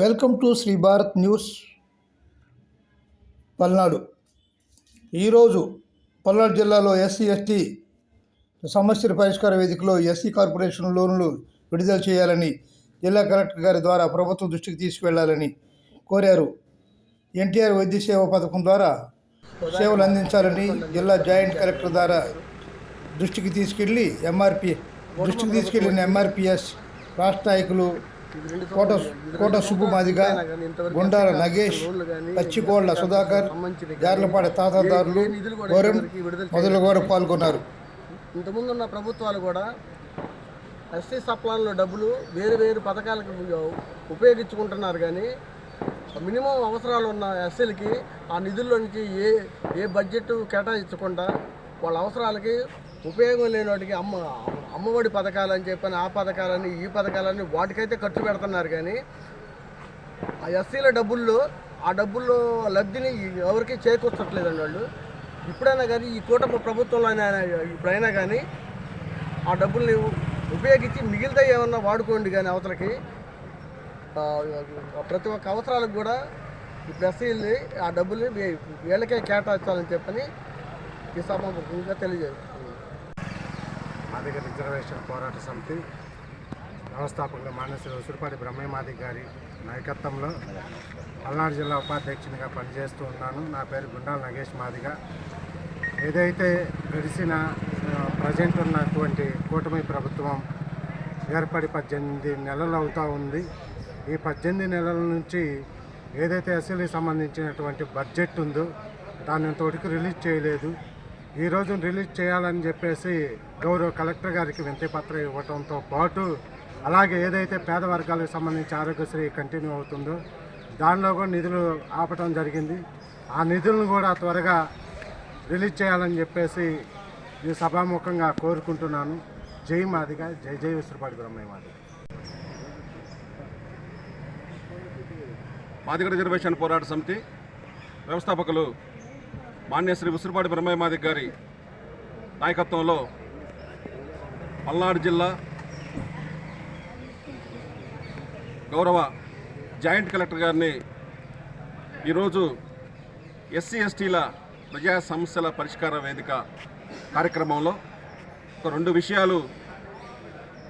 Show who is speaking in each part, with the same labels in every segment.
Speaker 1: Welcome to Sri Bharat news Palnadu. ఈరోజు పల్నాడు జిల్లాలో SC ST సమస్యల పరిష్కార వేదికలో ఎస్సీ కార్పొరేషన్ లోన్లు విడుదల చేయాలని జిల్లా కలెక్టర్ గారి ద్వారా ప్రభుత్వం దృష్టికి తీసుకువెళ్ళాలని కోరారు. ఎన్టీఆర్ వైద్య సేవ పథకం ద్వారా సేవలు అందించాలని జిల్లా జాయింట్ కలెక్టర్ ద్వారా దృష్టికి తీసుకెళ్ళి ఎంఆర్పి దృష్టికి తీసుకెళ్ళిన ఎంఆర్పిఎస్ రాష్ట్ర నాయకులు కోట కోట సుబ్బు మాదిగ గుండాల నగేష్ పచ్చికోళ్ళ సుధాకర్ గార్లపాడ తాతాదారులు గౌరవం మొదలు కూడా పాల్గొన్నారు.
Speaker 2: ఇంతకుముందు ఉన్న ప్రభుత్వాలు కూడా ఎస్సీ సప్లాన్లో డబ్బులు వేరు వేరు పథకాలకు ఉపయోగించుకుంటున్నారు కానీ మినిమం అవసరాలు ఉన్న ఎస్సీలకి ఆ నిధుల్లో నుంచి ఏ ఏ బడ్జెట్ కేటాయించకుండా వాళ్ళ అవసరాలకి ఉపయోగం లేని వాటికి అమ్మ అమ్మఒడి పథకాలు అని చెప్పని ఆ పథకాలని ఈ పథకాలని వాటికైతే ఖర్చు పెడుతున్నారు కానీ ఆ ఎస్సీల డబ్బుల్లో ఆ డబ్బుల్లో లబ్ధిని ఎవరికి చేకూర్చట్లేదండి వాళ్ళు. ఇప్పుడైనా కానీ ఈ కూటమి ప్రభుత్వంలో అయినా ఇప్పుడైనా కానీ ఆ డబ్బుల్ని ఉపయోగించి మిగిలితే ఏమన్నా వాడుకోండి కానీ అవతలకి ప్రతి ఒక్క అవసరాలకు కూడా ఇప్పుడు ఎస్సీల్ని ఆ డబ్బుల్ని వీళ్ళకే కేటాయించాలని చెప్పని ఈ సభాముఖంగా తెలియజేస్తున్నాను
Speaker 3: మాదిగ రిజర్వేషన్ పోరాట సమితి వ్యవస్థాపకులు మానసి ఉసురుపాటి బ్రహ్మయ్య మాదిగ గారి నాయకత్వంలో పల్నాడు జిల్లా ఉపాధ్యక్షునిగా పనిచేస్తూ ఉన్నాను. నా పేరు గుండాల నగేష్ మాదిగ. ఏదైతే గడిచిన ప్రజెంట్ ఉన్నటువంటి కూటమి ప్రభుత్వం ఏర్పడి పద్దెనిమిది నెలలు అవుతూ ఉంది. ఈ పద్దెనిమిది నెలల నుంచి ఏదైతే ఎస్ఎల్కి సంబంధించినటువంటి బడ్జెట్ ఉందో దాన్ని తోటికి రిలీజ్ చేయలేదు. ఈ రోజు రిలీజ్ చేయాలని చెప్పేసి గౌరవ కలెక్టర్ గారికి వినతి పత్రం ఇవ్వడంతో పాటు అలాగే ఏదైతే పేద వర్గాలకు సంబంధించి ఆరోగ్యశ్రీ కంటిన్యూ అవుతుందో దానిలో కూడా నిధులు ఆపటం జరిగింది. ఆ నిధులను కూడా త్వరగా రిలీజ్ చేయాలని చెప్పేసి ఈ సభాముఖంగా కోరుకుంటున్నాను. జై మాదిగా జై జై విశ్వపాటి బ్రహ్మయ్య మాది
Speaker 4: మాదిగ రిజర్వేషన్ పోరాట సమితి వ్యవస్థాపకులు మాన్యశ్రీ ఉసిరిపాటి బ్రహ్మయ్య గారి నాయకత్వంలో పల్నాడు జిల్లా గౌరవ జాయింట్ కలెక్టర్ గారిని ఈరోజు ఎస్సీ ఎస్టీల ప్రజా సమస్యల పరిష్కార వేదిక కార్యక్రమంలో ఒక రెండు విషయాలు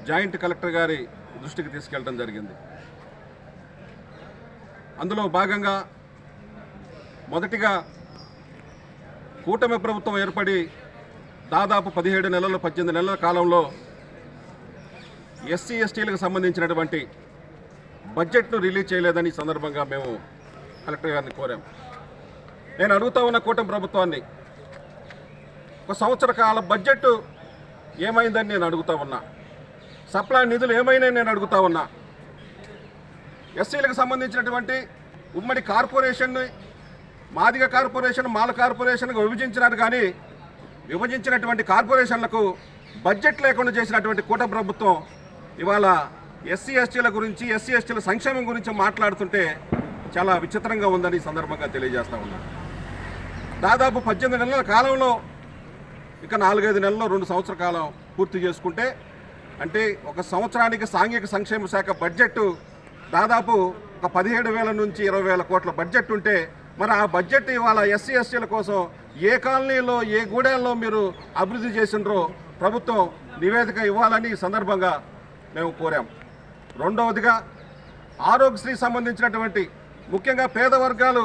Speaker 4: జాయింట్ కలెక్టర్ గారి దృష్టికి తీసుకెళ్ళడం జరిగింది. అందులో భాగంగా మొదటిగా కూటమి ప్రభుత్వం ఏర్పడి దాదాపు పదిహేడు నెలలు పద్దెనిమిది నెలల కాలంలో ఎస్సీ ఎస్టీలకు సంబంధించినటువంటి బడ్జెట్ను రిలీజ్ చేయలేదని సందర్భంగా మేము కలెక్టర్ గారిని కోరాం. నేను అడుగుతా ఉన్న కూటమి ప్రభుత్వాన్ని ఒక సంవత్సర కాల బడ్జెట్ ఏమైందని నేను అడుగుతా ఉన్నా. సప్లై నిధులు ఏమైనా నేను అడుగుతా ఉన్నా. ఎస్సీలకు సంబంధించినటువంటి ఉమ్మడి కార్పొరేషన్ని మాదిగ కార్పొరేషన్ మాల కార్పొరేషన్గా విభజించినారు కానీ విభజించినటువంటి కార్పొరేషన్లకు బడ్జెట్ లేకుండా చేసినటువంటి కూట ప్రభుత్వం ఇవాళ ఎస్సీ ఎస్టీల గురించి ఎస్సీ ఎస్టీల సంక్షేమం గురించి మాట్లాడుతుంటే చాలా విచిత్రంగా ఉందని సందర్భంగా తెలియజేస్తా ఉన్నాను దాదాపు పద్దెనిమిది నెలల కాలంలో ఇక నాలుగైదు నెలల్లో రెండు సంవత్సర కాలం పూర్తి చేసుకుంటే అంటే ఒక సంవత్సరానికి సాంఘిక సంక్షేమ శాఖ బడ్జెట్ దాదాపు ఒక పదిహేడు వేల నుంచి ఇరవై వేల కోట్ల బడ్జెట్ ఉంటే మరి ఆ బడ్జెట్ ఇవాళ ఎస్సీ ఎస్టీల కోసం ఏ కాలనీలో ఏ గూడెల్లో మీరు అభివృద్ధి చేసినరో ప్రభుత్వం నివేదిక ఇవ్వాలని ఈ సందర్భంగా మేము కోరాం. రెండవదిగా ఆరోగ్యశ్రీ సంబంధించినటువంటి ముఖ్యంగా పేద వర్గాలు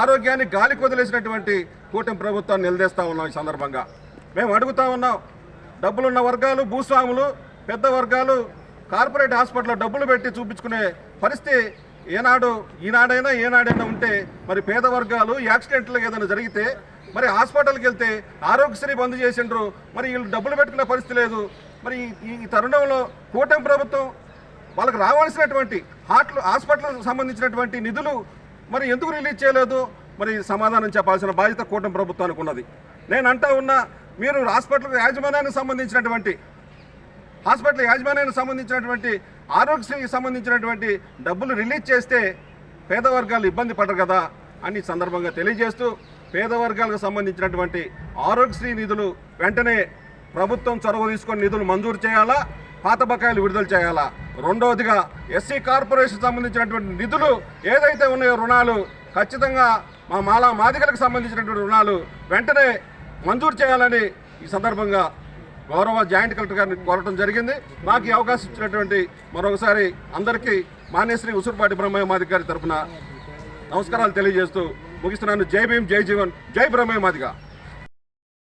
Speaker 4: ఆరోగ్యాన్ని గాలికి వదిలేసినటువంటి కూటమి ప్రభుత్వాన్ని నిలదీస్తూ ఉన్నాం ఈ సందర్భంగా. మేము అడుగుతా ఉన్నాం డబ్బులున్న వర్గాలు భూస్వాములు పెద్ద వర్గాలు కార్పొరేట్ హాస్పిటల్లో డబ్బులు పెట్టి చూపించుకునే పరిస్థితి ఏనాడు ఈనాడైనా ఏనాడైనా ఉంటే మరి పేద వర్గాలు యాక్సిడెంట్లు ఏదైనా జరిగితే మరి హాస్పిటల్కి వెళ్తే ఆరోగ్యశ్రీ బంద్ చేసిండ్రు మరి వీళ్ళు డబ్బులు పెట్టుకునే పరిస్థితి లేదు. మరి ఈ తరుణంలో కూటమి ప్రభుత్వం వాళ్ళకి రావాల్సినటువంటి హాట్లు హాస్పిటల్కి సంబంధించినటువంటి నిధులు మరి ఎందుకు రిలీజ్ చేయలేదు? మరి సమాధానం చెప్పాల్సిన బాధ్యత కూటమి ప్రభుత్వానికి ఉన్నది. నేను అంటా ఉన్నా మీరు హాస్పిటల్ యాజమాన్యానికి సంబంధించినటువంటి హాస్పిటల్ యాజమాన్యానికి సంబంధించినటువంటి ఆరోగ్యశ్రీకి సంబంధించినటువంటి డబ్బులు రిలీజ్ చేస్తే పేద వర్గాలు ఇబ్బంది పడరు కదా అని సందర్భంగా తెలియజేస్తూ పేద వర్గాలకు సంబంధించినటువంటి ఆరోగ్యశ్రీ నిధులు వెంటనే ప్రభుత్వం చొరవ తీసుకొని నిధులు మంజూరు చేయాలా? పాత బకాయిలు విడుదల చేయాలా? రెండవదిగా ఎస్సీ కార్పొరేషన్ సంబంధించినటువంటి నిధులు ఏదైతే ఉన్నాయో రుణాలు ఖచ్చితంగా మా మాలా మాదిగలకు సంబంధించినటువంటి రుణాలు వెంటనే మంజూరు చేయాలని ఈ సందర్భంగా గౌరవ జాయింట్ కలెక్టర్ గారిని కోరటం జరిగింది. నాకు ఈ అవకాశం ఇచ్చినటువంటి మరొకసారి అందరికీ మాన్యశ్రీ ఉసురుపాటి బ్రహ్మయ్య మాదిక గారి తరఫున నమస్కారాలు తెలియజేస్తూ ముగిస్తున్నాను. జై భీమ్ జై జీవన్ జై బ్రహ్మయ్య మాదిగ